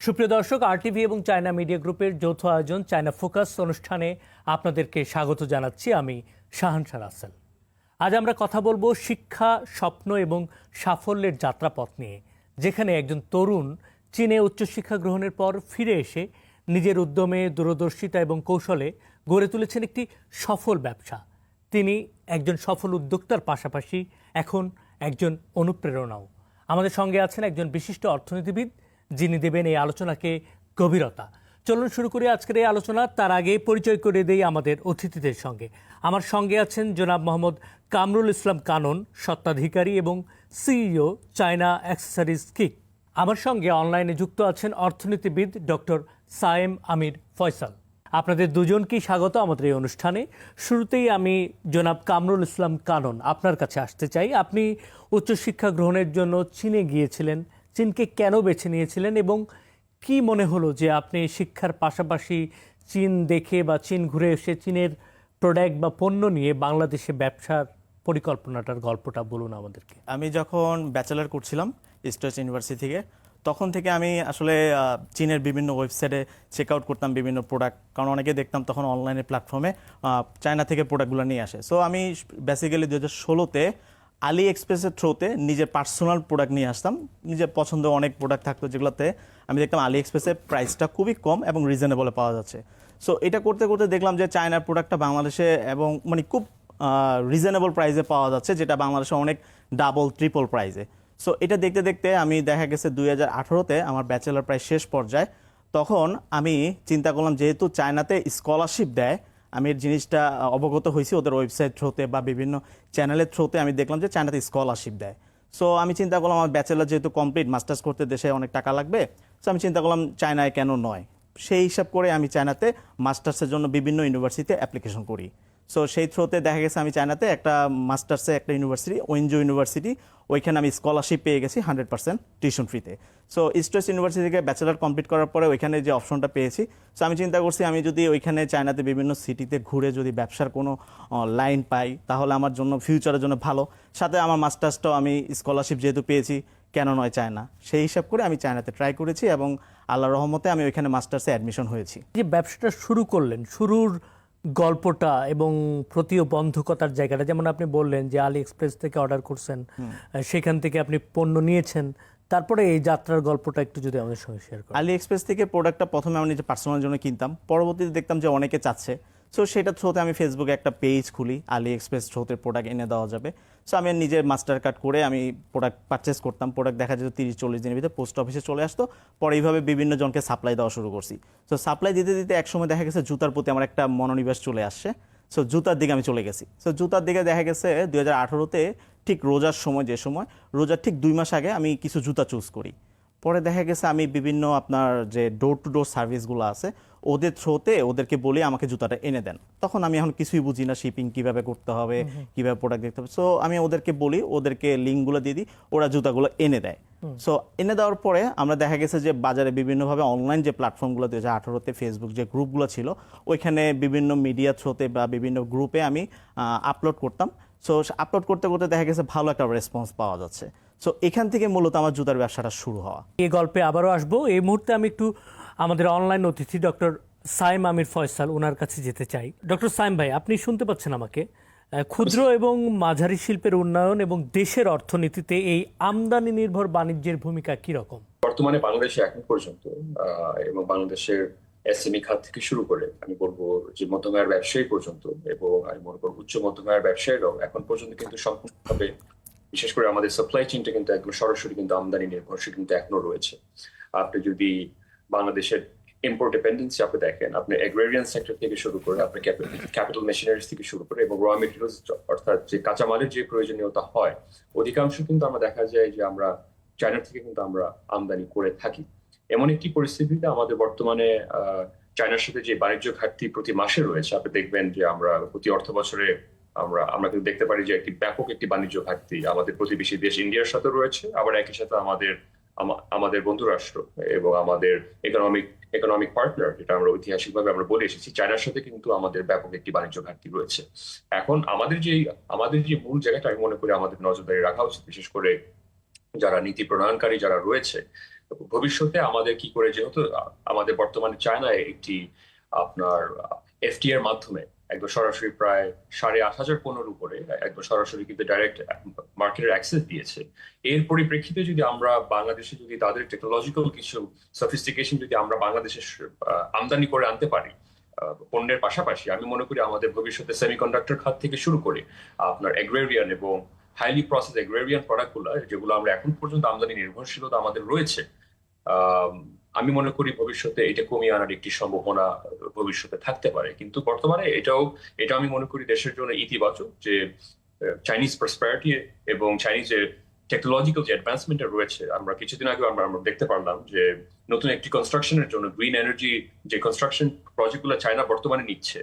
সুপ্রিয় দর্শক আরটিভি এবং চায়না মিডিয়া গ্রুপের যৌথ আয়োজন চায়না ফোকাস অনুষ্ঠানে আপনাদেরকে স্বাগত জানাচ্ছি আমি শাহানশা রাসেল। আজ আমরা কথা বলব শিক্ষা, স্বপ্ন এবং সাফল্যের যাত্রাপথ নিয়ে, যেখানে একজন তরুণ চীনে উচ্চশিক্ষা গ্রহণের পর ফিরে এসে নিজের উদ্যমে, দূরদর্শিতা এবং কৌশলে গড়ে তুলেছেন একটি সফল ব্যবসা। তিনি একজন সফল উদ্যোক্তার পাশাপাশি এখন একজন অনুপ্রেরণাও। আমাদের সঙ্গে আছেন একজন বিশিষ্ট অর্থনীতিবিদ যিনি দেবেন এই আলোচনাকে গভীরতা। চলুন শুরু করি আজকের এই আলোচনা, তার আগে পরিচয় করে দেই আমাদের অতিথিদের সঙ্গে। আমার সঙ্গে আছেন জনাব মোহাম্মদ কামরুল ইসলাম কানন, স্বত্বাধিকারী এবং সিইও, চায়না অ্যাক্সেসরিজ কিক। আমার সঙ্গে অনলাইনে যুক্ত আছেন অর্থনীতিবিদ ডক্টর সায়েম আমির ফয়সাল। আপনাদের দুজনকেই স্বাগত আমাদের এই অনুষ্ঠানে। শুরুতেই আমি জনাব কামরুল ইসলাম কানন আপনার কাছে আসতে চাই। আপনি উচ্চশিক্ষা গ্রহণের জন্য চীনে গিয়েছিলেন। চীনকে কেন বেছে নিয়েছিলেন এবং কি মনে হলো যে আপনি শিক্ষার পাশাপাশি চীন দেখে বা চীন ঘুরে এসে চীনের প্রোডাক্ট বা পণ্য নিয়ে বাংলাদেশে ব্যবসার পরিকল্পনাটার গল্পটা বলুন আমাদেরকে। আমি যখন ব্যাচেলার করছিলাম স্টেট ইউনিভার্সিটি থেকে, তখন থেকে আমি আসলে চীনের বিভিন্ন ওয়েবসাইটে চেক আউট করতাম বিভিন্ন প্রোডাক্ট কারণ অনেকে দেখতাম তখন অনলাইনে প্ল্যাটফর্মে চায়না থেকে প্রোডাক্টগুলো নিয়ে আসে। সো আমি বেসিক্যালি দু হাজার ষোলোতে আলি এক্সপ্রেসের থ্রোতে নিজের পার্সোনাল প্রোডাক্ট নিয়ে আসতাম। নিজের পছন্দ অনেক প্রোডাক্ট থাকতো যেগুলোতে আমি দেখতাম আলি এক্সপ্রেসের প্রাইসটা খুবই কম এবং রিজনেবলে পাওয়া যাচ্ছে। সো এটা করতে করতে দেখলাম যে চায়নার প্রোডাক্টটা বাংলাদেশে এবং মানে খুব রিজনেবল প্রাইসে পাওয়া যাচ্ছে, যেটা বাংলাদেশে অনেক ডাবল ট্রিপল প্রাইসে সো এটা দেখতে দেখতে আমি দেখা গেছে দুই হাজার আঠারোতে আমার ব্যাচেলার প্রায় শেষ পর্যায়ে। তখন আমি চিন্তা করলাম যেহেতু চায়নাতে স্কলারশিপ দেয় আমি এর জিনিসটা অবগত হয়েছি ওদের ওয়েবসাইট থ্রুতে বা বিভিন্ন চ্যানেলের থ্রুতে আমি দেখলাম যে চায়নাতে স্কলারশিপ দেয়। সো আমি চিন্তা করলাম আমার ব্যাচেলার যেহেতু কমপ্লিট মাস্টার্স করতে দেশে অনেক টাকা লাগবে। সো আমি চিন্তা করলাম চায়নায় কেন নয়? সেই হিসাব করে আমি চায়নাতে মাস্টার্সের জন্য বিভিন্ন ইউনিভার্সিটিতে অ্যাপ্লিকেশন করি। সো সেই থ্রোতে দেখা গেছে আমি চায়নাতে একটা মাস্টার্সে একটা ইউনিভার্সিটি ওয়েনজো ইউনিভার্সিটি ওইখানে আমি স্কলারশিপ পেয়ে গেছি হান্ড্রেড পার্সেন্ট টিউশন ফ্রিতে সো স্ট্রেস ইউনিভার্সিটি থেকে ব্যাচেলার কমপ্লিট করার পরে ওইখানে যে অপশনটা পেয়েছি সো আমি চিন্তা করছি আমি যদি ওইখানে চায়নাতে বিভিন্ন সিটিতে ঘুরে যদি ব্যবসার কোনো লাইন পাই, তাহলে আমার জন্য ফিউচারের জন্য ভালো। সাথে আমার মাস্টার্সটাও আমি স্কলারশিপ যেহেতু পেয়েছি, কেন নয় চায়না? সেই হিসাব করে আমি চায়নাতে ট্রাই করেছি এবং আল্লাহ রহমতে আমি ওইখানে মাস্টার্সে অ্যাডমিশন হয়েছি। যে ব্যবসাটা শুরু করলেন, শুরুর গল্পটা এবং প্রতিও বন্ধকতার জায়গাটা যেমন আপনি বললেন যে আলি এক্সপ্রেস থেকে অর্ডার করছেন সেখান থেকে আপনি পণ্য নিয়েছেন তারপরে এই যাত্রার গল্পটা একটু যদি আমাদের সঙ্গে শেয়ার করেন। আলি এক্সপ্রেস থেকে প্রোডাক্টটা প্রথমে আমি নিজে পার্সোনাল জন্য কিনতাম পরবর্তীতে দেখতাম যে অনেকে চাচ্ছে। সো সেটা থ্রোতে আমি ফেসবুকে একটা পেজ খুলি আলি এক্সপ্রেস থ্রোতে প্রোডাক্ট এনে দেওয়া যাবে। সো আমি নিজের মাস্টার কার্ড করে আমি প্রোডাক্ট পারচেস করতাম। প্রোডাক্ট দেখা যেত তিরিশ, চল্লিশ দিনের ভিতরে পোস্ট অফিসে চলে আসতো। পরে এইভাবে বিভিন্ন জনকে সাপ্লাই দেওয়া শুরু করছি। সো সাপ্লাই দিতে দিতে একসময় দেখা গেছে জুতার প্রতি আমার একটা মনোনিবেশ চলে আসছে। সো জুতার দিকে আমি চলে গেছি। সো জুতার দিকে দেখা গেছে দুই হাজার আঠারোতে ঠিক রোজার সময়, যে সময়, রোজার ঠিক দুই মাস আগে আমি কিছু জুতা চুজ করি। পরে দেখা গেছে আমি বিভিন্ন আপনার যে ডোর টু ডোর সার্ভিসগুলো আছে ওদের থ্রোতে ওদেরকে বলে আমাকে জুতাটা এনে দেন। তখন আমি এখন কিছুই বুঝি না শিপিং কীভাবে করতে হবে কীভাবে প্রোডাক্ট দেখতে হবে। সো আমি ওদেরকে বলি ওদেরকে লিঙ্কগুলো দিয়ে দিই ওরা জুতাগুলো এনে দেয়। সো এনে দেওয়ার পরে আমরা দেখা গেছে যে বাজারে বিভিন্নভাবে অনলাইন যে প্ল্যাটফর্মগুলো দু হাজার আঠারোতে ফেসবুক যে গ্রুপগুলো ছিল ওইখানে বিভিন্ন মিডিয়া থ্রোতে বা বিভিন্ন গ্রুপে আমি আপলোড করতাম। সো আপলোড করতে করতে দেখা গেছে ভালো একটা রেসপন্স পাওয়া যাচ্ছে। সো এখান থেকে মূলত আমার জুতার ব্যবসাটা শুরু হওয়া। এই গল্পে আবারও আসব। এই মুহূর্তে আমি একটু আমাদের অনলাইন অতিথি ডক্টর সাইম আমির ফয়সাল ওনার কাছে যেতে চাই। ডক্টর সাইম ভাই আপনি শুনতে পাচ্ছেন আমাকে? ক্ষুদ্র এবং মাঝারি শিল্পের উন্নয়ন এবং দেশের অর্থনীতিতে এই আমদানি নির্ভর বাণিজ্যের ভূমিকা কি রকম? বর্তমানে বাংলাদেশে এখন পর্যন্ত এবং বাংলাদেশের এসএমই খাত থেকে শুরু করে আমি বলব যে মধ্যমায়ের ব্যবসায়ী পর্যন্ত এবং আমি মনে করব উচ্চ মধ্যমায়ের ব্যবসায়ীরাও এখন পর্যন্ত কিন্তু সম্পূর্ণভাবে বিশেষ করে আমাদের সাপ্লাই চেইনটা কিন্তু একদম সরাসরি কিন্তু আমদানি নির্ভরশীল কিন্তু এখনও রয়েছে। আপনি যদি বাংলাদেশের ইম্পোর্ট ডিপেন্ডেন্সি আপনি দেখেন, আপনি এগ্রেরিয়ান সেক্টর থেকে শুরু করে আপনি ক্যাপিটাল মেশিনারিজ থেকে শুরু করে এবং র মেটেরিয়ালস অর্থাৎ যে কাঁচামালের যে প্রয়োজনীয়তা হয়, অধিকাংশ কিন্তু আমরা দেখা যায় যে আমরা চায়না থেকে কিন্তু আমরা আমদানি করে থাকি। এমন একটি পরিস্থিতিতে আমাদের বর্তমানে চায়নার সাথে যে বাণিজ্য ঘাটতি প্রতি মাসে রয়েছে, আপনি দেখবেন যে আমরা প্রতি অর্থ বছরে আমরা আমরা কিন্তু দেখতে পারি যে একটি ব্যাপক একটি বাণিজ্য ঘাটতি আমাদের প্রতিবেশী দেশ ইন্ডিয়ার সাথে রয়েছে, আবার একই সাথে আমাদের আমা- আমাদের বন্ধু রাষ্ট্র এবং আমাদের ইকোনমিক ইকোনমিক পার্টনার যেটা আমরা ঐতিহাসিকভাবে আমরা বলে এসেছি, চায়নার সাথে কিন্তু আমাদের ব্যাপক একটি বাণিজ্য ঘাটতি রয়েছে। এখন আমাদের যে আমাদের যে মূল জায়গাটা আমি মনে করি আমাদের নজরদারি রাখা উচিত, বিশেষ করে যারা নীতি প্রণয়নকারী যারা রয়েছে, ভবিষ্যতে আমাদের কি করে যেহেতু, আমাদের বর্তমানে চায়নায় একটি আপনার এফটি এর মাধ্যমে একদম সরাসরি প্রায় সাড়ে আট হাজার পণ্যের উপরে একদম সরাসরি কিন্তু ডাইরেক্ট মার্কেটের অ্যাক্সেস দিয়েছে। এর পরিপ্রেক্ষিতে যদি আমরা বাংলাদেশে যদি তাদের টেকনোলজিক্যাল কিছু সফিস্টিকেশন যদি আমরা বাংলাদেশে আমদানি করে আনতে পারি পণ্যের পাশাপাশি, আমি মনে করি আমাদের ভবিষ্যতে সেমিকন্ডাক্টর খাত থেকে শুরু করে, আপনার এগ্রেরিয়ান এবং হাইলি প্রসেস এগ্রেরিয়ান প্রোডাক্টগুলো যেগুলো আমরা এখন পর্যন্ত আমদানি নির্ভরশীলতা আমাদের রয়েছে আম, মনে করি ভবিষ্যতে এটা কমিয়ে আনার একটি সম্ভাবনা ভবিষ্যতে থাকতে পারে। কিন্তু বর্তমানে এটাও এটা আমি মনে করি দেশের জন্য ইতিবাচক যে চাইনিজ প্রসপারিটি এবং চাইনিজের টেকনোলজিক্যাল যে অ্যাডভান্সমেন্ট রয়েছে আমরা কিছুদিন আগে আমরা দেখতে পারলাম যে নতুন একটি কনস্ট্রাকশনের জন্য গ্রিন এনার্জি যে কনস্ট্রাকশন প্রজেক্টগুলো চায়না বর্তমানে নিচ্ছে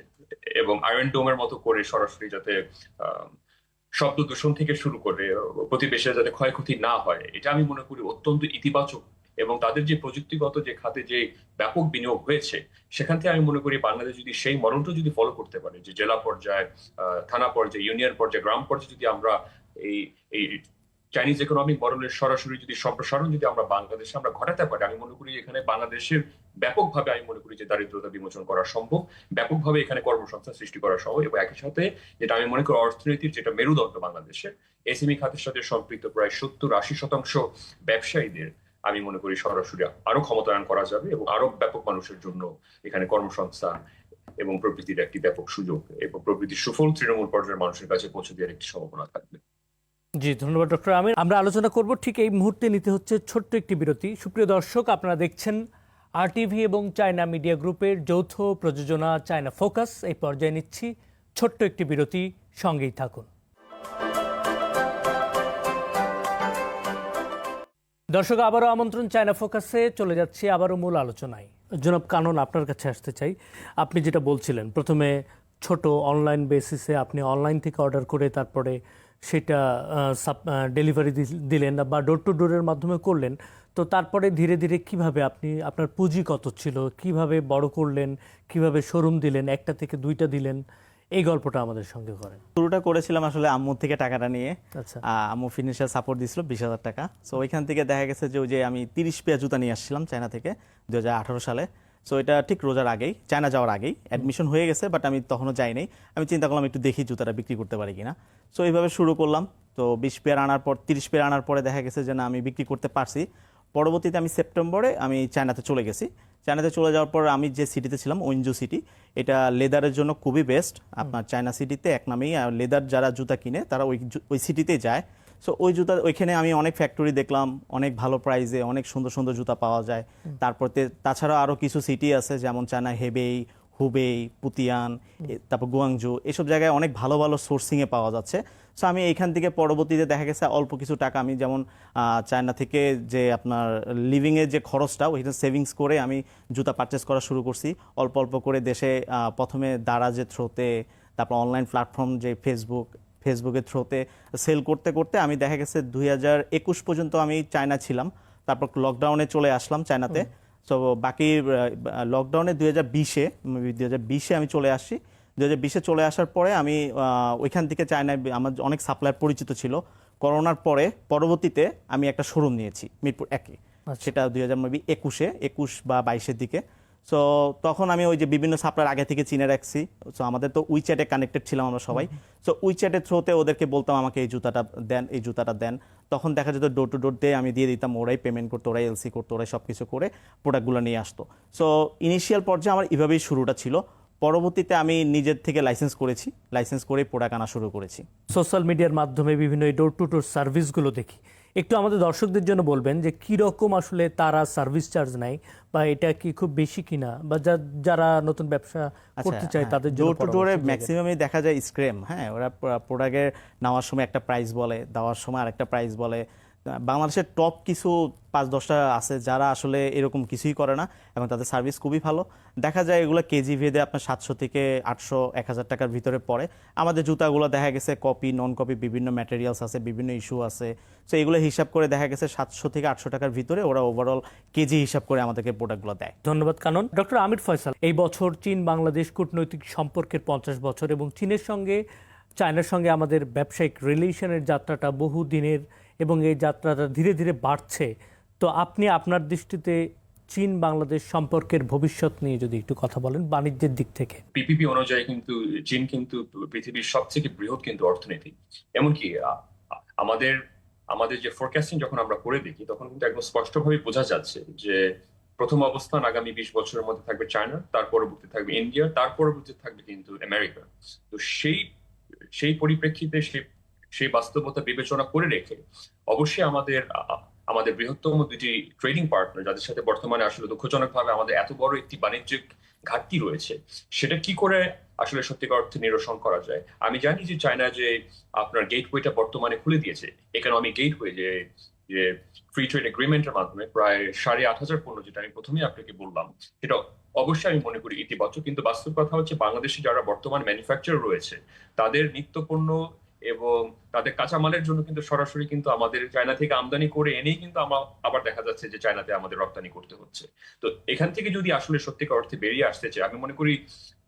এবং আয়রন ডোমের মতো করে সরাসরি যাতে শব্দ দূষণ থেকে শুরু করে প্রতিবেশীরা যাতে ক্ষয়ক্ষতি না হয় এটা আমি মনে করি অত্যন্ত ইতিবাচক এবং তাদের যে প্রযুক্তিগত যে খাতে যে ব্যাপক বিনিয়োগ হয়েছে, সেখান থেকে আমি মনে করি বাংলাদেশ যদি সেই মডেলটা যদি ফলো করতে পারে, যে জেলা পর্যায়ে থানা পর্যায়ে ইউনিয়ন পর্যায়ে, গ্রাম পর্যায়ে যদি আমরা এই এই চাইনিজ ইকোনমিক মডেলের সরাসরি যদি সম্প্রসারণ যদি আমরা বাংলাদেশে আমরা ঘটাতে পারি, আমি মনে করি এখানে বাংলাদেশের ব্যাপকভাবে আমি মনে করি যে দারিদ্রতা বিমোচন করা সম্ভব, ব্যাপকভাবে এখানে কর্মসংস্থান সৃষ্টি করা সম্ভব এবং একই সাথে যেটা আমি মনে করি অর্থনীতির যেটা মেরুদণ্ড বাংলাদেশে এসএমই খাতের সাথে সম্পৃক্ত প্রায় সত্তর আশি শতাংশ ব্যবসায়ীদের আমি মনে করি সরাসরি আরও ক্ষমতায়ন করা যাবে এবং আরও ব্যাপক মানুষের জন্য এখানে কর্মসংস্থান এবং প্রবৃতির একটি ব্যাপক সুযোগ এবং প্রবৃতির সুফল তৃণমূল পর্যায়ের মানুষের কাছে পৌঁছে দেওয়ার একটি সম্ভাবনা থাকবে। জি, ধন্যবাদ, ডক্টর। আমির আমরা আলোচনা করব ঠিক এই মুহূর্তে নিতে হচ্ছে ছোট্ট একটি বিরতি। সুপ্রিয় দর্শক, আপনারা দেখছেন আরটিভি এবং চায়না মিডিয়া গ্রুপের যৌথ প্রযোজনা চায়না ফোকাস এই পর্যায়ে নিচ্ছি ছোট্ট একটি বিরতি, সঙ্গেই থাকুন। দর্শক, আবারও আমন্ত্রণ চায়না ফোকাসে চলে যাচ্ছি আবারও মূল আলোচনায়। জনাব কানন, আপনার কাছে আসতে চাই। আপনি যেটা বলছিলেন, প্রথমে ছোট অনলাইন বেসিসে আপনি অনলাইন থেকে অর্ডার করে তারপরে সেটা ডেলিভারি দিলেন বা ডোর টু ডোরের মাধ্যমে করলেন। তো তারপরে ধীরে ধীরে কীভাবে আপনি, আপনার পুঁজি কত ছিল, কীভাবে বড় করলেন, কীভাবে শোরুম দিলেন, একটা থেকে দুইটা দিলেন এই গল্পটা আমাদের সঙ্গে করেন। শুরুটা করেছিলাম আসলে আম্মুর থেকে টাকাটা নিয়ে। আচ্ছা। আম্মু ফিনান্সিয়াল সাপোর্ট দিয়েছিল বিশ হাজার টাকা। সো ওইখান থেকে দেখা গেছে যে ওই যে আমি তিরিশ পেয়ার জুতা নিয়ে আসছিলাম চায়না থেকে দু হাজার আঠারো সালে। সো এটা ঠিক রোজার আগেই চায়না যাওয়ার আগেই। অ্যাডমিশন হয়ে গেছে বাট আমি তখনও যাই নাই। আমি চিন্তা করলাম একটু দেখি জুতাটা বিক্রি করতে পারি কিনা। সো এইভাবে শুরু করলাম। তো বিশ পেয়ার আনার পর তিরিশ পেয়ার আনার পরে দেখা গেছে যে না আমি বিক্রি করতে পারছি। পরবর্তীতে আমি সেপ্টেম্বরে আমি চায়নাতে চলে গেছি। চায়নাতে চলে যাওয়ার পর আমি যে সিটিতে ছিলাম ওইনজু সিটি এটা লেদারের জন্য খুবই বেস্ট আপনার চায়না সিটিতে এক নামেই লেদার যারা জুতা কিনে তারা ওই ওই সিটিতে যায়। সো ওই জুতা ওইখানে আমি অনেক ফ্যাক্টরি দেখলাম অনেক ভালো প্রাইসে অনেক সুন্দর সুন্দর জুতা পাওয়া যায়। তারপর তাছাড়া আরও কিছু সিটি আছে যেমন চায়না হেবেই হুবেই পুতিয়ান তারপর গুয়াংজু এসব জায়গায় অনেক ভালো ভালো সোর্সিংয়ে পাওয়া যাচ্ছে। সো আমি এইখান থেকে পরবর্তীতে দেখা গেছে অল্প কিছু টাকা আমি যেমন চায়না থেকে যে আপনার লিভিংয়ের যে খরচটা ওইটা সেভিংস করে আমি জুতা পারচেস করা শুরু করছি। অল্প অল্প করে দেশে প্রথমে দারাজের থ্রোতে তারপর অনলাইন প্ল্যাটফর্ম যে ফেসবুক ফেসবুকের থ্রোতে সেল করতে করতে আমি দেখা গেছে দুই হাজার একুশ পর্যন্ত আমি চায়না ছিলাম। তারপর লকডাউনে চলে আসলাম চায়নাতে। সো বাকি লকডাউনে দুই হাজার বিশে দুই হাজার বিশে আমি চলে আসছি। দুই হাজার বিশে চলে আসার পরে আমি ওইখান থেকে চায়নায় আমার অনেক সাপ্লায়ার পরিচিত ছিল। করোনার পরে পরবর্তীতে আমি একটা শোরুম নিয়েছি মিরপুর একে। সেটা দুই হাজার মেবি একুশে একুশ বা বাইশের দিকে। সো তখন আমি ওই যে বিভিন্ন সাপ্লায়ার আগে থেকে চিনে রাখছি। সো আমাদের তো উইচ্যাটে কানেক্টেড ছিলাম আমরা সবাই। সো উইচ্যাটের থ্রোতে ওদেরকে বলতাম আমাকে এই জুতাটা দেন এই জুতাটা দেন। তখন দেখা যেত ডোর টু ডোর দিয়ে আমি দিয়ে দিতাম ওরাই পেমেন্ট করতো ওরাই এলসি করতো ওরাই সব কিছু করে প্রোডাক্টগুলো নিয়ে আসতো। সো ইনিশিয়াল পর্যায়ে আমার এভাবেই শুরুটা ছিল। পরবর্তীতে আমি নিজের থেকে লাইসেন্স করেছি লাইসেন্স করে প্রোডাক্ট আনা শুরু করেছি। সোশ্যাল মিডিয়ার মাধ্যমে বিভিন্ন এই ডোর টু ডোর সার্ভিসগুলো দেখি। একটু আমাদের দর্শকদের জন্য বলবেন যে কি রকম আসলে তারা সার্ভিস চার্জ নেয় বা এটা কি খুব বেশি কিনা বা যারা নতুন ব্যবসা করতে চায় তাদের জন্য ডোর টু ডোরে পরামর্শ ম্যাক্সিমামই দেখা যায় স্ক্রেম হ্যাঁ ওরা প্রোডাক্টের নেওয়ার সময় একটা প্রাইস বলে দেওয়ার সময় আরেকটা প্রাইস বলে বাংলাদেশের টপ কিছু পাঁচ, দশটা আছে যারা আসলে এরকম কিছুই করে না এবং তাদের সার্ভিস খুবই ভালো। দেখা যায় এগুলো কেজি ভেদে আপনার সাতশো থেকে আটশো, এক হাজার টাকার ভিতরে পড়ে। আমাদের জুতাগুলো দেখা গেছে কপি নন কপি বিভিন্ন ম্যাটেরিয়ালস আছে, বিভিন্ন ইস্যু আছে। সো এগুলো হিসাব করে দেখা গেছে সাতশো থেকে আটশো টাকার ভিতরে ওরা ওভারঅল কেজি হিসাব করে আমাদেরকে প্রোডাক্টগুলো দেয়। ধন্যবাদ, কানন। ডক্টর আমির ফয়সাল, এই বছর চীন বাংলাদেশ কূটনৈতিক সম্পর্কের পঞ্চাশ বছর এবং চীনের সঙ্গে, চায়নার সঙ্গে আমাদের ব্যবসায়িক রিলেশনের যাত্রাটা বহু দিনের এবং এই যাত্রাটা ধীরে ধীরে বাড়ছে। তো আপনি আপনার দৃষ্টিতে চীন বাংলাদেশ সম্পর্কের ভবিষ্যৎ নিয়ে যদি একটু কথা বলেন বাণিজ্যের দিক থেকে। পিপিপি অনুযায়ী কিন্তু চীন কিন্তু পৃথিবীর সবথেকে বৃহৎ কিন্তু অর্থনীতি। এমনকি আমাদের আমাদের যে ফোরকাস্টিং যখন আমরা করে দেখি, তখন কিন্তু একদম স্পষ্টভাবে বোঝা যাচ্ছে যে প্রথম অবস্থান আগামী বিশ বছরের মধ্যে থাকবে চায়না, তার পরবর্তী থাকবে ইন্ডিয়া, তার পরবর্তী থাকবে কিন্তু আমেরিকা। তো সেই সেই পরিপ্রেক্ষিতে, সেই সেই বাস্তবতা বিবেচনা করে রেখে অবশ্যই আমাদের আমাদের বৃহত্তম দুটি ট্রেডিং পার্টনার যাদের সাথে বর্তমানে আসলে দুঃখজনকভাবে আমাদের এত বড় একটি বাণিজ্যিক ঘাটতি রয়েছে, সেটা কি করে আসলে সত্যিকার অর্থে নিরসন করা যায়? আমি জানি যে চায়না যে আপনার গেটওয়েটা বর্তমানে খুলে দিয়েছে ইকোনমিক গেটওয়ে যে যে ফ্রি ট্রেড এগ্রিমেন্টের মাধ্যমে প্রায় সাড়ে আট হাজার পণ্য যেটা আমি প্রথমেই আপনাকে বললাম, সেটা অবশ্যই আমি মনে করি ইতিবাচক। কিন্তু বাস্তব কথা হচ্ছে বাংলাদেশে যারা বর্তমান ম্যানুফ্যাকচার রয়েছে, তাদের নিত্যপণ্য এবং তাদের কাঁচামালের জন্য কিন্তু সরাসরি কিন্তু আমাদের চায়না থেকে আমদানি করে এনেই কিন্তু আমার আবার দেখা যাচ্ছে যে চায়নাতে আমাদের রপ্তানি করতে হচ্ছে। তো এখান থেকে যদি আসলে সত্যিকার অর্থে বেরিয়ে আসতে চাই, আমি মনে করি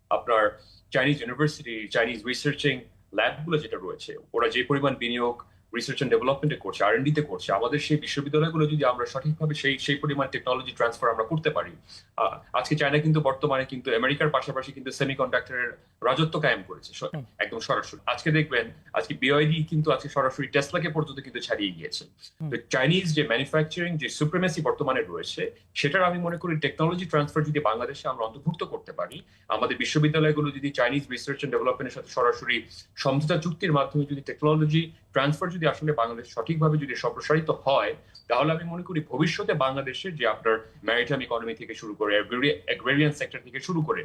আপনার চাইনিজ ইউনিভার্সিটি চাইনিজ রিসার্চিং ল্যাবগুলো যেটা রয়েছে, ওরা যে পরিমাণ বিনিয়োগ রিসার্চ এন্ড ডেভেলপমেন্টে করছে আর তে করছে আমাদের সেই বিশ্ববিদ্যালয়গুলো যদি আমরা সঠিকভাবে সেই সেই পরিমাণ টেকনোলজি ট্রান্সফার আমরা করতে পারি আজকে চায়না কিন্তু বর্তমানে কিন্তু আমেরিকার পাশাপাশি কিন্তু সেমিকন্ডাক্টরের রাজত্ব কায়েম করেছে একদম সরাসরি। আজকে দেখবেন আজকে বিআইডি কিন্তু আজকে সরাসরি টেসলাকে পর্যন্ত কিন্তু ছাড়িয়ে গিয়েছে। তো চাইনিজ যে ম্যানুফ্যাকচারিং যে সুপ্রিমেসি বর্তমানে রয়েছে সেটার আমি মনে করি টেকনোলজি ট্রান্সফার যদি বাংলাদেশে আমরা অন্তর্ভুক্ত করতে পারি আমাদের বিশ্ববিদ্যালয়গুলো যদি চাইনিজ রিসার্চ এন্ড ডেভেলপমেন্টের সাথে সরাসরি সমঝোতা চুক্তির মাধ্যমে যদি টেকনোলজি ট্রান্সফার যদি আসলে বাংলাদেশ সঠিকভাবে যদি সম্প্রসারিত হয়, তাহলে আমি মনে করি ভবিষ্যতে বাংলাদেশের যে আপনার ম্যারিটাইম ইকোনমি থেকে শুরু করে অ্যাগ্রেরিয়ান সেক্টর থেকে শুরু করে,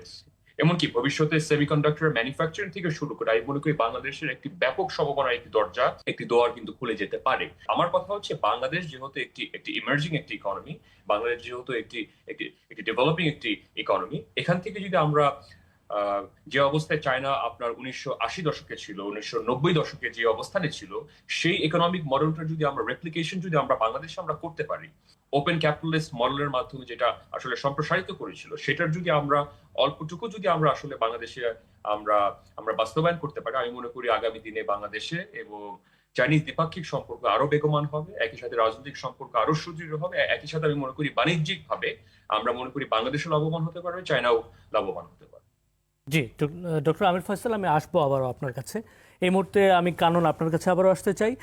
এমনকি ভবিষ্যতে সেমিকন্ডাক্টর ম্যানুফ্যাকচারিং থেকে শুরু করে, আমি মনে করি বাংলাদেশের একটি ব্যাপক সম্ভাবনার একটি দরজা, একটি দোয়ার কিন্তু খুলে যেতে পারে। আমার কথা হচ্ছে বাংলাদেশ যেহেতু একটি একটি ইমার্জিং একটি ইকোনমি বাংলাদেশ যেহেতু একটি একটি একটি ডেভেলপিং একটি ইকোনমি এখান থেকে যদি আমরা যে অবস্থায় চায়না আপনার উনিশশো আশি দশকে ছিল, উনিশশো নব্বই দশকে যে অবস্থানে ছিল, সেই ইকোনমিক মডেলটা যদি আমরা রেপ্লিকেশন যদি আমরা বাংলাদেশে আমরা করতে পারি ওপেন ক্যাপিটালিস্ট মডেলের মাধ্যমে যেটা আসলে সম্প্রসারিত করেছিল, সেটার যদি আমরা অল্পটুকু যদি আমরা আসলে বাংলাদেশে আমরা আমরা বাস্তবায়ন করতে পারি, আমি মনে করি আগামী দিনে বাংলাদেশে এবং চাইনিজ দ্বিপাক্ষিক সম্পর্ক আরও বেগমান হবে, একই সাথে রাজনৈতিক সম্পর্ক আরও সুদৃঢ় হবে, একই সাথে আমি মনে করি বাণিজ্যিক ভাবে আমরা মনে করি বাংলাদেশও লাভবান হতে পারবে, চায়নাও লাভবান হতে পারবে। জি ডক্টর আমির ফয়সাল আমি আসব আবারও আপনার কাছে। এই মুহূর্তে আমি কানন আপনার কাছে আবারও আসতে চাই।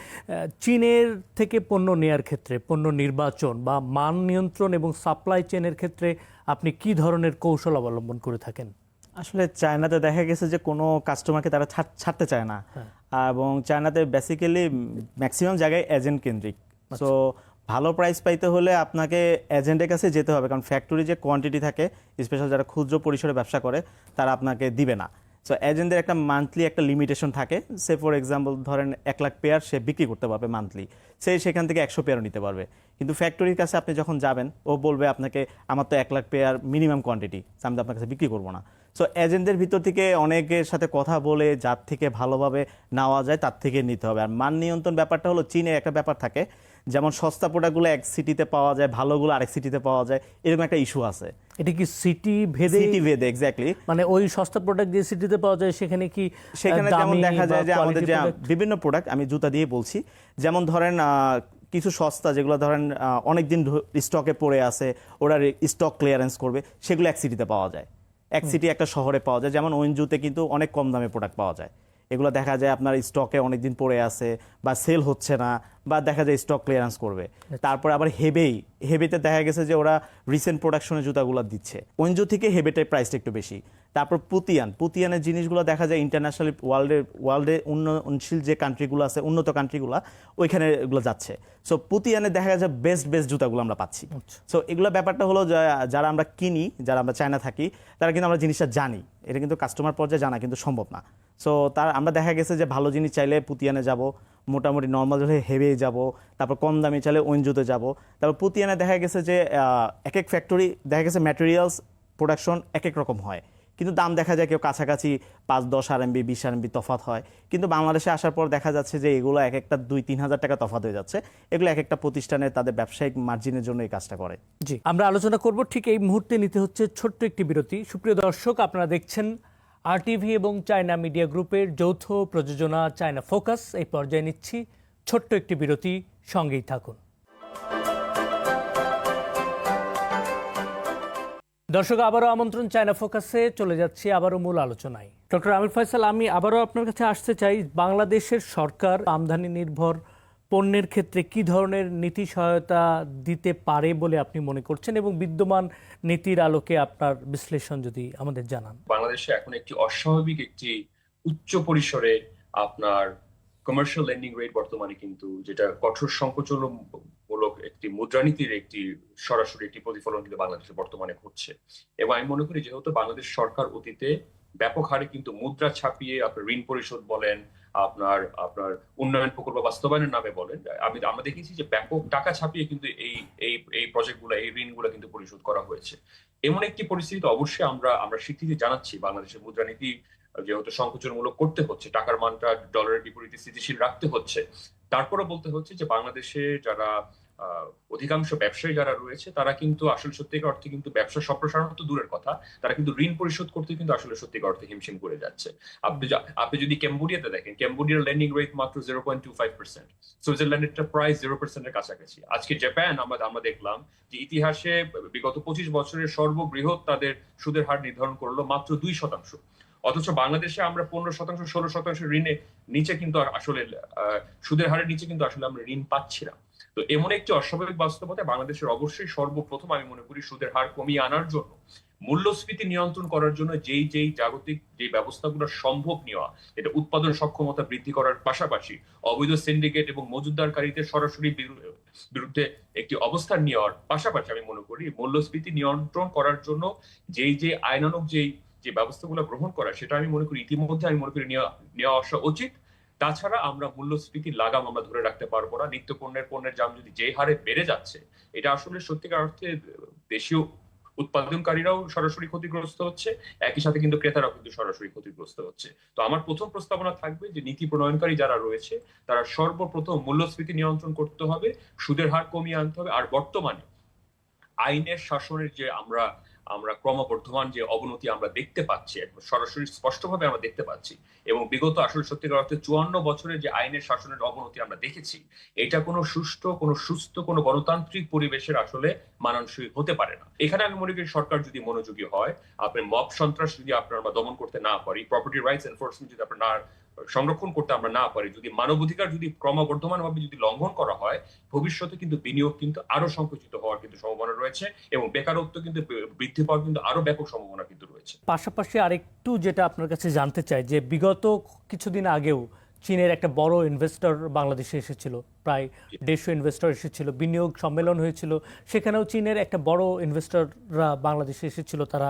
চীনের থেকে পণ্য নেয়ার ক্ষেত্রে পণ্য নির্বাচন বা মান নিয়ন্ত্রণ এবং সাপ্লাই চেনের ক্ষেত্রে আপনি কি ধরনের কৌশল অবলম্বন করে থাকেন? আসলে চায়নাতে দেখা গেছে যে কোনো কাস্টমারকে তারা ছাড়- ছাড়তে চায় না। এবং চায়নাতে বেসিক্যালি ম্যাক্সিমাম জায়গায় এজেন্ট কেন্দ্রিক সো ভালো প্রাইস পাইতে হলে আপনাকে এজেন্টের কাছে যেতে হবে। কারণ ফ্যাক্টরি যে কোয়ান্টিটি থাকে স্পেশাল যারা ক্ষুদ্র পরিসরে ব্যবসা করে, তারা আপনাকে দিবে না। সো এজেন্টদের একটা মান্থলি একটা লিমিটেশন থাকে। সে ফর এক্সাম্পল ধরেন এক লাখ পেয়ার সে বিক্রি করতে পারবে মান্থলি সে সেখান থেকে একশো পেয়ারও নিতে পারবে। কিন্তু ফ্যাক্টরির কাছে আপনি যখন যাবেন, ও বলবে আপনাকে, আমার তো এক লাখ পেয়ার মিনিমাম কোয়ান্টিটি আমি তো আপনার কাছে বিক্রি করব না। সো এজেন্টদের ভিতর থেকে অনেকের সাথে কথা বলে, যার থেকে ভালোভাবে নেওয়া যায়, তার থেকে নিতে হবে। আর মান নিয়ন্ত্রণ ব্যাপারটা হলো, চীনের একটা ব্যাপার থাকে। যেমন সস্তা প্রোডাক্টগুলো এক সিটিতে পাওয়া যায় ভালোগুলো আরেক সিটিতে পাওয়া যায় এরকম একটা ইস্যু আছে। এটা কি সিটি ভেদে সিটি ভেদে এক্স্যাক্টলি মানে ওই সস্তা প্রোডাক্ট যে সিটিতে পাওয়া যায় সেখানে কি সেখানে যেমন দেখা যায় যে আমাদের যে বিভিন্ন প্রোডাক্ট আমি জুতা দিয়ে বলছি যেমন ধরেন কিছু সস্তা যেগুলো ধরেন অনেক দিন স্টকে পড়ে আছে ওরা স্টক ক্লিয়ারেন্স করবে সেগুলো এক সিটিতে পাওয়া যায়। এক সিটি একটা শহরে পাওয়া যায় যেমন ওয়েনজুতে কিন্তু অনেক কম দামে প্রোডাক্ট পাওয়া যায়। এগুলো দেখা যায় আপনার স্টকে অনেক দিন পড়ে আছে বা সেল হচ্ছে না বা দেখা যায় স্টক ক্লিয়ারেন্স করবে। তারপর আবার হেবেই হেবেতে দেখা গেছে যে ওরা রিসেন্ট প্রোডাকশনের জুতাগুলো দিচ্ছে। ওয়েনজু থেকে হেবেটের প্রাইসটা একটু বেশি। তারপর পুতিয়ান পুতিয়ানের জিনিসগুলো দেখা যায় ইন্টারন্যাশনালি ওয়ার্ল্ডের ওয়ার্ল্ডে উন্নয়নশীল যে কান্ট্রিগুলো আছে উন্নত কান্ট্রিগুলো ওইখানে এগুলো যাচ্ছে। সো পুতিয়ানে দেখা যায় বেস্ট বেস্ট জুতাগুলো আমরা পাচ্ছি। সো এগুলো ব্যাপারটা হলো যারা আমরা কিনি যারা আমরা চায়না থাকি তারা কিন্তু আমরা জিনিসটা জানি। এটা কিন্তু কাস্টমার পর্যায়ে জানা কিন্তু সম্ভব না। সো তার আমরা দেখা গেছে যে ভালো জিনিস চাইলে পুতিয়ানে যাব। মোটামুটি নর্মাল হলে হেভে যাব, তারপর কম দামি চাইলে ওয়েনজুতে যাব। তারপর পুতিয়ানে দেখা গেছে যে এক এক ফ্যাক্টরি দেখা গেছে ম্যাটেরিয়ালস প্রোডাকশন এক এক রকম হয়। কিন্তু দাম দেখা যায় কেউ কাছাকাছি পাঁচ, দশ আর এমবি বিশ আর এমবি তফাত হয়। কিন্তু বাংলাদেশে আসার পর দেখা যাচ্ছে যে, এগুলো এক একটা দুই, তিন হাজার টাকা তফাত হয়ে যাচ্ছে। এগুলো এক একটা প্রতিষ্ঠানে তাদের ব্যবসায়িক মার্জিনের জন্য এই কাজটা করে। জি। আমরা আলোচনা করব ঠিক এই মুহূর্তে নিতে হচ্ছে ছোট্ট একটি বিরতি। সুপ্রিয় দর্শক, আপনারা দেখছেন আর টিভি এবং চায়না মিডিয়া গ্রুপের যৌথ প্রযোজনা চায়না ফোকাস এই পর্যায়ে নিচ্ছি ছোট্ট একটি বিরতি, সঙ্গেই থাকুন। দর্শক, আবারও আমন্ত্রণ চায়না ফোকাসে চলে যাচ্ছি আবারও মূল আলোচনায়। ডক্টর আমির ফয়সাল, আমি আবারও আপনার কাছে আসতে চাই, বাংলাদেশের সরকার আমদানি নির্ভর পণ্যের ক্ষেত্রে কি ধরনের নীতি সহায়তা দিতে পারে বলে আপনি মনে করছেন এবং বিদ্যমান নীতির আলোকে আপনার বিশ্লেষণ যদি আমাদের জানান? বাংলাদেশে এখন একটি অস্বাভাবিক একটি উচ্চ পরিসরে আপনার কমার্শিয়াল লেন্ডিং রেট বর্তমানে কিন্তু যেটা কঠোর সংকোচনমূলক একটি মুদ্রানীতির একটি সরাসরি একটি প্রতিফলন কিন্তু বাংলাদেশে বর্তমানে ঘটছে। এবং আমি মনে করি যেহেতু বাংলাদেশ সরকার অতীতে ব্যাপক হারে কিন্তু মুদ্রা ছাপিয়ে আপনার ঋণ পরিশোধ বলেন আপনার আপনার উন্নয়ন প্রকল্প বাস্তবায়নের নামে বলেন, আমি, আমরা দেখেছি যে ব্যাপক টাকা ছাপিয়ে কিন্তু এই এই এই প্রজেক্টগুলো, এই ঋণগুলো কিন্তু পরিশোধ করা হয়েছে। এমন একটি পরিস্থিতি অবশ্যই আমরা আমরা স্বীকৃতি জানাচ্ছি বাংলাদেশের মুদ্রানীতি যেহেতু সংকোচনমূলক করতে হচ্ছে, টাকার মানটা ডলারের বিপরীতে স্থিতিশীল রাখতে হচ্ছে। তারপরে বলতে হচ্ছে যে বাংলাদেশে যারা অধিকাংশ ব্যবসায়ী যারা রয়েছে, তারা কিন্তু আসলে সত্যিকার অর্থে কিন্তু ব্যবসা সম্প্রসারণ তো দূরের কথা, তারা কিন্তু ঋণ পরিশোধ করতে কিন্তু আসলে সত্যিকার অর্থে হিমশিম করে যাচ্ছে। আপনি আপনি যদি ক্যাম্বোডিয়াতে দেখেন, ক্যাম্বোডিয়ার লেন্ডিং রেট মাত্র zero point two five percent সুইজারল্যান্ডেরটা প্রায় জিরো পার্সেন্টের কাছাকাছি। আজকে জাপান, আমরা আমরা দেখলাম যে ইতিহাসে বিগত পঁচিশ বছরের সর্ববৃহৎ তাদের সুদের হার নির্ধারণ করল মাত্র দুই শতাংশ। অথচ বাংলাদেশে আমরা পনেরো শতাংশ, ষোলো শতাংশ ঋণে নিচে কিন্তু আসলে সুদের হারের নিচে কিন্তু আসলে আমরা ঋণ পাচ্ছি না। তো এমন একটি অস্বাভাবিক বাস্তবতায় বাংলাদেশের অবশ্যই সর্বপ্রথম আমি মনে করি সুদের হার কমিয়ে আনার জন্য। মূল্যস্ফীতি নিয়ন্ত্রণ করার জন্য যেই যেই জাগতিক যে ব্যবস্থাগুলো সম্ভব নেওয়া, এটা উৎপাদন সক্ষমতা বৃদ্ধি করার পাশাপাশি অবৈধ সিন্ডিকেট এবং মজুদারকারীদের সরাসরি বিরু- বিরুদ্ধে একটি অবস্থান নেওয়ার পাশাপাশি আমি মনে করি মূল্যস্ফীতি নিয়ন্ত্রণ করার জন্য যেই যে আইনানুক যেই, যে ব্যবস্থাগুলো গ্রহণ করা, সেটা আমি মনে করি ইতিমধ্যে আমি মনে করি নেওয়া নেওয়া আসা উচিত। তাছাড়া আমরা মূল্যস্ফীতির লাগাম আমরা ধরে রাখতে পারব না। নিত্য পণ্যের পণ্যের দাম যদি যে হারে বেড়ে যাচ্ছে, এটা আসলে সত্যিকার অর্থে দেশীয় উৎপাদনকারীরাও সরাসরি ক্ষতিগ্রস্ত হচ্ছে, একই সাথে কিন্তু ক্রেতারাও কিন্তু সরাসরি ক্ষতিগ্রস্ত হচ্ছে। তো আমার প্রথম প্রস্তাবনা থাকবে যে নীতি প্রণয়নকারী যারা রয়েছে, তারা সর্বপ্রথম মূল্যস্ফীতি নিয়ন্ত্রণ করতে হবে, সুদের হার কমিয়ে আনতে হবে, আর বর্তমানে আইনের শাসনের যে আমরা আমরা ক্রমবর্ধমান যে অবনতি আমরা দেখতে পাচ্ছি সরাসরি স্পষ্টভাবে আমরা দেখতে পাচ্ছি এবং বিগত আসলে সত্যিকার অর্থে চুয়ান্ন বছরের যে আইনের শাসনের অবনতি আমরা দেখেছি, এটা কোনো সুষ্ঠু, কোনো সুস্থ, কোনো গণতান্ত্রিক পরিবেশের আসলে মানানসই হতে পারে না। এখানে আমি মনে করি সরকার যদি মনোযোগী হয়, আপনি মব সন্ত্রাস যদি আপনার দমন করতে না পারি প্রপার্টি রাইটস এনফোর্সমেন্ট যদি আপনার সংরক্ষণ করতে আমরা না পারি, যদি মানবাধিকার যদি ক্রমবর্ধমান ভাবে যদি লঙ্ঘন করা হয়, ভবিষ্যতে কিন্তু বিনিয়োগ কিন্তু আরও সংকুচিত হওয়ার কিন্তু সম্ভাবনা রয়েছে এবং বেকারত্ব কিন্তু বৃদ্ধি পাওয়ার কিন্তু আরও ব্যাপক সম্ভাবনা কিন্তু রয়েছে। পাশাপাশি আরেকটু যেটা আপনার কাছে জানতে চাই, যে বিগত কিছুদিন আগেও চীনের একটা বড় ইনভেস্টর বাংলাদেশে এসেছিল, প্রায় দেড়শো ইনভেস্টর এসেছিল, বিনিয়োগ সম্মেলন হয়েছিল, সেখানেও চীনের একটা বড় ইনভেস্টররা বাংলাদেশে এসেছিল, তারা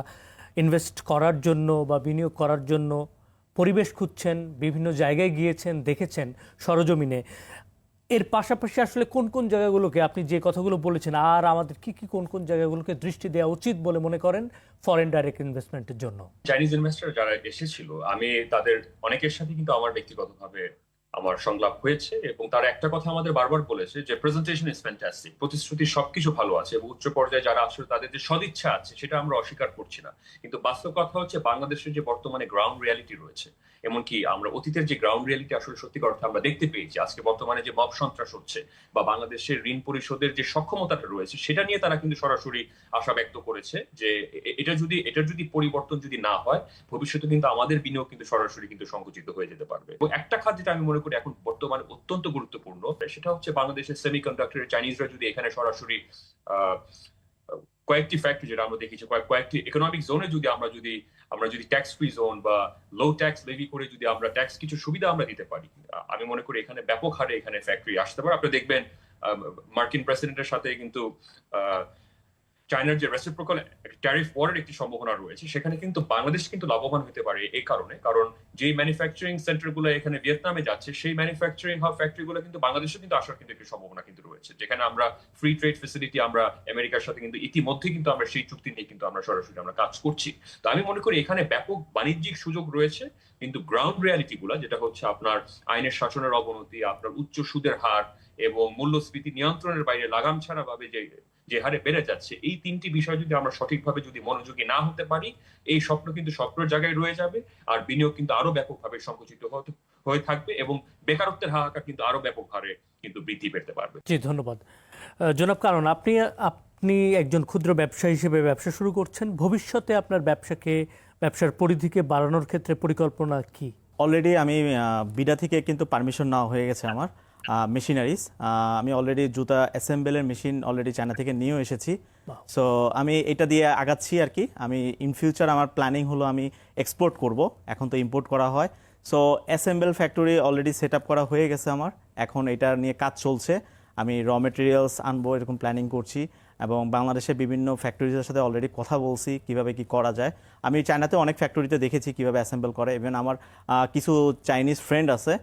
ইনভেস্ট করার জন্য বা বিনিয়োগ করার জন্য পরিবেশ খুঁজছেন, বিভিন্ন জায়গায় গিয়েছেন, দেখেছেন সরজমিনে। এর পাশাপাশি আসলে কোন কোন জায়গাগুলোকে আপনি যে কথাগুলো বলেছেন, আর আমাদের কি কি কোন কোন জায়গাগুলোকে দৃষ্টি দেওয়া উচিত বলে মনে করেন ফরেন ডাইরেক্ট ইনভেস্টমেন্টের জন্য? চাইনিজ ইনভেস্টর যারা এসেছিল, আমি তাদের অনেকের সাথে কিন্তু আমার ব্যক্তিগতভাবে আমার সংলাপ হয়েছে এবং তার একটা কথা আমাদের বারবার বলেছে যে প্রেজেন্টেশন ইজ ফ্যান্টাস্টিক প্রতিশ্রুতি সবকিছু ভালো আছে এবং উচ্চ পর্যায়ে যারা আসলে তাদের যে সদিচ্ছা আছে সেটা আমরা অস্বীকার করছি না। কিন্তু বাস্তব কথা হচ্ছে বাংলাদেশের যে বর্তমানে গ্রাউন্ড রিয়ালিটি রয়েছে এমনকি আমরা অতীতের যে গ্রাউন্ড রিয়ালিটি আসলে সত্যিকার অর্থে আমরা দেখতে পেয়েছি, আজকে বর্তমানে যে মব সন্ত্রাস হচ্ছে বা বাংলাদেশের ঋণ পরিশোধের যে সক্ষমতাটা রয়েছে, সেটা নিয়ে তারা কিন্তু সরাসরি আশা ব্যক্ত করেছে যে এটা যদি, এটার যদি পরিবর্তন যদি না হয়, ভবিষ্যতে কিন্তু আমাদের বিনিয়োগ কিন্তু সরাসরি কিন্তু সংকুচিত হয়ে যেতে পারবে। এবং একটা খাত যেটা আমি মনে করি এখন বর্তমানে অত্যন্ত গুরুত্বপূর্ণ, সেটা হচ্ছে বাংলাদেশের সেমি কন্ডাক্টরের চাইনিজরা যদি এখানে সরাসরি কয়েকটি ফ্যাক্টরি যেটা আমরা দেখেছি, কয়েক- কয়েকটি ইকোনমিক জোনে যদি আমরা যদি আমরা যদি ট্যাক্স ফ্রি জোন বা লো ট্যাক্স লেভি করে যদি আমরা ট্যাক্স কিছু সুবিধা আমরা দিতে পারি। আমি মনে করি এখানে ব্যাপক হারে এখানে ফ্যাক্টরি আসতে পারে। আপনি দেখবেন মার্কিন প্রেসিডেন্টের সাথে কিন্তু চায়নার যে রেসিপ্রোকাল ট্যারিফ ওয়ারের একটি সম্ভাবনা রয়েছে, সেখানে কিন্তু বাংলাদেশ কিন্তু লাভবান হতে পারে এই কারণে। কারণ যেই ম্যানুফ্যাকচারিং সেন্টারগুলো এখানে ভিয়েতনামে যাচ্ছে, সেই ম্যানুফ্যাকচারিং হাব ফ্যাক্টরিগুলো কিন্তু বাংলাদেশে কিন্তু আসার কিন্তু একটি সম্ভাবনা কিন্তু রয়েছে। যেখানে আমরা ফ্রি ট্রেড ফেসিলিটি আমরা আমেরিকার সাথে কিন্তু ইতিমধ্যে কিন্তু আমরা সেই চুক্তি নিয়ে কিন্তু আমরা সরাসরি আমরা কাজ করছি। তো আমি মনে করি এখানে ব্যাপক বাণিজ্যিক সুযোগ রয়েছে, কিন্তু গ্রাউন্ড রিয়ালিটি গুলা যেটা হচ্ছে আপনার আইনের শাসনের অবনতি, আপনার উচ্চ সুদের হার এবং মূল্যস্ফীতি নিয়ন্ত্রণের বাইরে লাগাম ছাড়া ভাবে যে যে হারে বেড়ে যাচ্ছে। এই তিনটি বিষয় যদি আমরা সঠিকভাবে যদি মনোযোগী না হতে পারি এই স্বপ্ন কিন্তু স্বপ্নের জায়গায় রয়ে যাবে আর বিনিয়োগ কিন্তু আরও ব্যাপকভাবে সংকুচিত হতে হয়ে থাকবে এবং বেকারত্বের হাহাকার কিন্তু আরও ব্যাপক হারে কিন্তু বৃদ্ধি পেতে পারবে। জি ধন্যবাদ। জনাব কারণ আপনি আপনি একজন ক্ষুদ্র ব্যবসায়ী হিসেবে ব্যবসা শুরু করছেন। ভবিষ্যতে আপনার ব্যবসাকে ব্যবসার পরিধিকে বাড়ানোর ক্ষেত্রে পরিকল্পনা কি? অলরেডি আমি আহ, বিডা থেকে কিন্তু পারমিশন নেওয়া হয়ে গেছে আমার। মেশিনারিজ আমি অলরেডি জুতা অ্যাসেম্বলের মেশিন অলরেডি চায়না থেকে নিয়েও এসেছি। সো আমি এটা দিয়ে আগাচ্ছি আর কি। আমি ইন ফিউচার আমার প্ল্যানিং হলো আমি এক্সপোর্ট করব। এখন তো ইম্পোর্ট করা হয়। So assemble factory already set up করা হয়ে গেছে আমার। এখন এটা নিয়ে কাজ চলছে। আমি র মেটেরিয়ালস আনব এরকম প্ল্যানিং করছি এবং বাংলাদেশের বিভিন্ন ফ্যাক্টরিজের সাথে অলরেডি কথা বলছি কীভাবে কি করা যায়। আমি চায়নাতে অনেক ফ্যাক্টরিতে দেখেছি কীভাবে অ্যাসেম্বল করে। ইভেন আমার কিছু চাইনিজ ফ্রেন্ড আছে।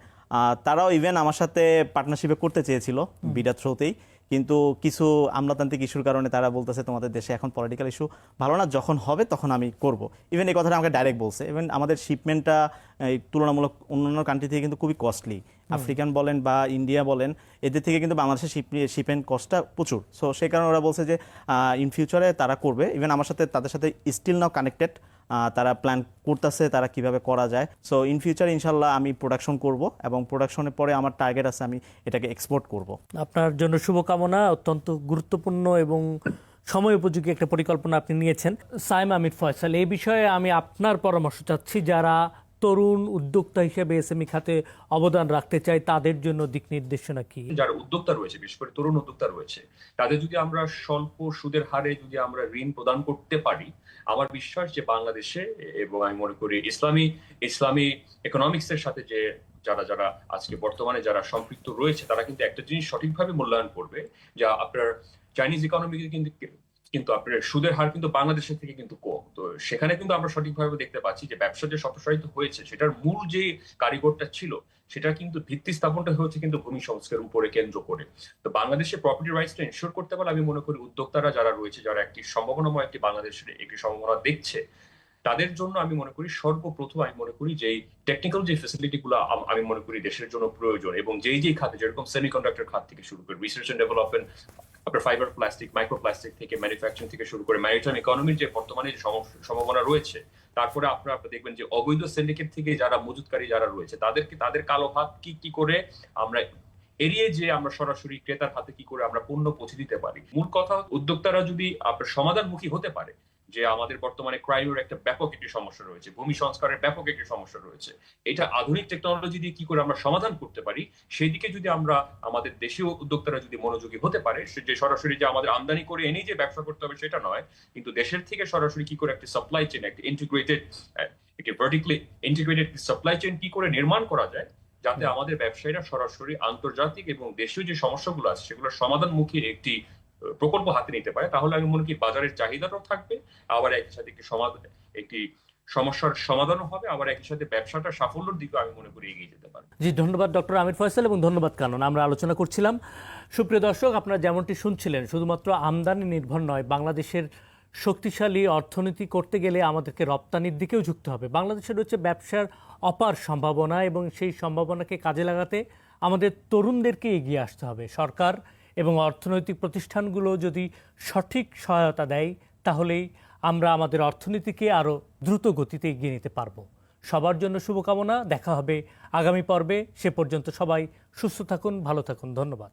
তারাও ইভেন আমার সাথে পার্টনারশিপে করতে চেয়েছিল বিডা থ্রোতেই কিন্তু কিছু আমলাতান্ত্রিক ইস্যুর কারণে তারা বলতেছে তোমাদের দেশে এখন পলিটিক্যাল ইস্যু ভালো না যখন হবে তখন আমি করব। ইভেন এই কথাটা আমাকে ডাইরেক্ট বলছে। ইভেন আমাদের শিপমেন্টটা এই তুলনামূলক অন্যান্য কান্ট্রি থেকে কিন্তু খুবই কস্টলি আফ্রিকান বলেন বা ইন্ডিয়া বলেন এদের থেকে কিন্তু বাংলাদেশের শিপ শিপমেন্ট কস্টটা প্রচুর। সো সেই কারণে ওরা বলছে যে ইন ফিউচারে তারা করবে। ইভেন আমার সাথে তাদের সাথে স্টিল নাও কানেক্টেড তারা প্ল্যান করতেছে তারা কীভাবে করা যায়। সো ইন ফিউচার ইনশাল্লাহ আমি প্রোডাকশন করব এবং প্রোডাকশনের পরে আমার টার্গেট আছে আমি এটাকে এক্সপোর্ট করব। আপনার জন্য শুভকামনা অত্যন্ত গুরুত্বপূর্ণ এবং সময় উপযোগী একটা পরিকল্পনা আপনি নিয়েছেন। সাইম আমির ফয়সাল এই বিষয়ে আমি আপনার পরামর্শ চাচ্ছি যারা তরুণ উদ্যোক্তা হিসেবে এসএমই খাতে অবদান রাখতে চাই তাদের জন্য দিক নির্দেশনা কি? যারা উদ্যোক্তা রয়েছে বিশেষ করে তরুণ উদ্যোক্তা রয়েছে তাদের যদি আমরা স্বল্প সুদের হারে যদি আমরা ঋণ প্রদান করতে পারি আমার বিশ্বাস যে বাংলাদেশে, এবং আমি মনে করি ইসলামী ইসলামী ইকোনমিক্স এর সাথে যে যারা যারা আজকে বর্তমানে যারা সম্পৃক্ত রয়েছে, তারা কিন্তু একটা জিনিস সঠিকভাবে মূল্যায়ন করবে, যা আপনার চাইনিজ ইকোনমি কিন্তু কিন্তু আপনার সুদের হার কিন্তু বাংলাদেশের থেকে কিন্তু কম। তো সেখানে কিন্তু আমরা সঠিকভাবে দেখতে পাচ্ছি যে ব্যবসা যে সম্প্রসারিত হয়েছে, সেটার মূল যে কারিগরটা ছিল, সেটা কিন্তু ভিত্তি স্থাপনটা হয়েছে কিন্তু ভূমি সংস্কার উপরে কেন্দ্র করে। তো বাংলাদেশের প্রপার্টি রাইটসটা ইনশিওর করতে পারলে আমি মনে করি উদ্যোক্তারা যারা রয়েছে, যারা একটি সম্ভাবনাময় একটি বাংলাদেশের একটি সম্ভাবনা দেখছে তাদের জন্য আমি মনে করি সর্বপ্রথম আমি মনে করি যে টেকনিক্যাল যে ফেসিলিটি গুলো আমি মনে করি দেশের জন্য প্রয়োজন এবং যেই যেই খাতে, যেরকম সেমিকন্ডাক্টর খাত থেকে শুরু করে রিসার্চ এন্ড ডেভেলপমেন্ট আপনার ফাইবার প্লাস্টিক মাইক্রো প্লাস্টিক থেকে ম্যানুফ্যাকচারিং থেকে শুরু করে ম্যারিটাইম ইকোনমির যে বর্তমানে যে সম্ভাবনা রয়েছে, তারপরে আপনারা আপনারা দেখবেন যে অবৈধ সিন্ডিকেট থেকে যারা মজুতকারী যারা রয়েছে, তাদেরকে, তাদের কালো হাত কি কি করে আমরা এড়িয়ে যে আমরা সরাসরি ক্রেতার হাতে কি করে আমরা পণ্য পৌঁছে দিতে পারি। মূল কথা উদ্যোক্তারা যদি আপনার সমাধানমুখী হতে পারে যে আমাদের বর্তমানে ক্রাইমের একটা ব্যাপক একটি সমস্যা রয়েছে ভূমি সংস্কারের ব্যাপক একটি সমস্যা রয়েছে। এটা আধুনিক টেকনোলজি দিয়ে কি করে আমরা সমাধান করতে পারি সেই দিকে যদি আমরা আমাদের দেশীয় উদ্যোক্তারা যদি মনোযোগী হতে পারে যে সরাসরি যে আমাদের আমদানি করে এনেই যে ব্যবসা করতে হবে সেটা নয় কিন্তু দেশের থেকে সরাসরি কি করে একটি সাপ্লাই চেন একটি ইন্টিগ্রেটেড একটি ভার্টিক্যালি ইন্টিগ্রেটেড সাপ্লাই চেন কি করে নির্মাণ করা যায় যাতে আমাদের ব্যবসায়ীরা সরাসরি আন্তর্জাতিক এবং দেশীয় যে সমস্যাগুলো আছে সেগুলোর সমাধানমুখী একটি প্রকল্প হাতে নিতে পারে, তাহলে আমি মনে করি বাজারের চাহিদাটাও থাকবে, আবার একই সাথে একটি সমাধান একটি সমস্যার সমাধানও হবে, আবার একই সাথে ব্যবসাটা সাফল্যের দিকে আমি মনে করি এগিয়ে যেতে পারবে। জি, ধন্যবাদ ডক্টর আমির ফয়সাল এবং ধন্যবাদ কানন। আমরা আলোচনা করছিলাম। সুপ্রিয় দর্শক, আপনারা যেমনটি শুনছিলেন, শুধুমাত্র আমদানি নির্ভর নয়, বাংলাদেশের শক্তিশালী অর্থনীতি করতে গেলে আমাদেরকে রপ্তানির দিকেও ঝুঁকতে হবে। বাংলাদেশের হচ্ছে ব্যবসার অপার সম্ভাবনা এবং সেই সম্ভাবনাকে কাজে লাগাতে আমাদের তরুণদেরকে এগিয়ে আসতে হবে। সরকার এবং অর্থনৈতিক প্রতিষ্ঠানগুলো যদি সঠিক সহায়তা দেয়, তাহলেই আমরা আমাদের অর্থনীতিকে আরও দ্রুত গতিতে এগিয়ে নিতে পারব। সবার জন্য শুভকামনা, দেখা হবে আগামী পর্বে। সে পর্যন্ত সবাই সুস্থ থাকুন, ভালো থাকুন। ধন্যবাদ।